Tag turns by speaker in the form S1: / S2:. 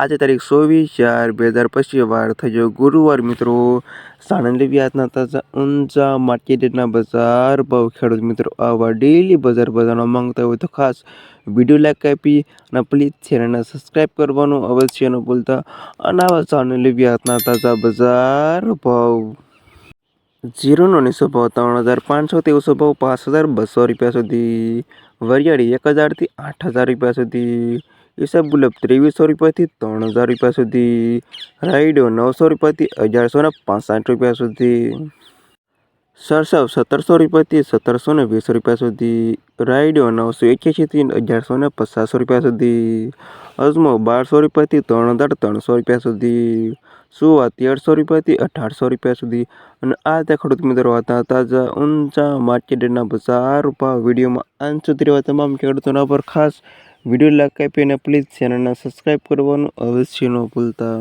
S1: આજે તારીખ ચોવીસ ચાર બે હજાર પચીસ, વાર થયો ગુરુવાર મિત્રો. સાણંદ વ્યાજના તાજા ઊંચા માર્કેટના બજાર ભાવ. ખેડૂત મિત્રો, આવા ડેલી બજાર બજારમાં માંગતા હોય તો ખાસ વીડિયો લાઈક આપી અને પ્લીઝ ચેનલને સબસ્ક્રાઈબ કરવાનું અવશ્ય ન ભૂલતા. અને આવા સાણંદ વ્યાજના તાજા બજાર ભાવ. જીરોનો નીસો ભાવ ત્રણ હજાર પાંચસો તેવસો ભાવ પાંચ હજાર બસો રૂપિયા સુધી. વરિયાળી એક હજારથી આઠ હજાર રૂપિયા સુધી. ઈસબ ગુલાબ ત્રેવીસો રૂપિયાથી ત્રણ હજાર રૂપિયા સુધી. રાઈડો નવસો રૂપિયાથી અગિયારસો ને પાંસઠ રૂપિયા સુધી. સરસવ સત્તરસો રૂપિયાથી સત્તરસો ને વીસ રૂપિયા સુધી. રાઈડો નવસો એક્યાસીથી અગિયારસો ને પચાસ રૂપિયા સુધી. અજમો બારસો રૂપિયાથી ત્રણ હજાર ત્રણસો રૂપિયા સુધી. સુવા તેરસો રૂપિયાથી અઢારસો રૂપિયા સુધી. અને આ તે ખેડૂત મિત્રો હતા તાજા ઊંચા માર્કેટના બજાર રૂપા વિડીયોમાં. અંત સુધી રહેવા તમામ ખેડૂતોના પર ખાસ વીડિયો લાઈક આપીને પ્લીઝ ચેનલને સબસ્ક્રાઈબ કરવાનું અવશ્ય ન ભૂલતા.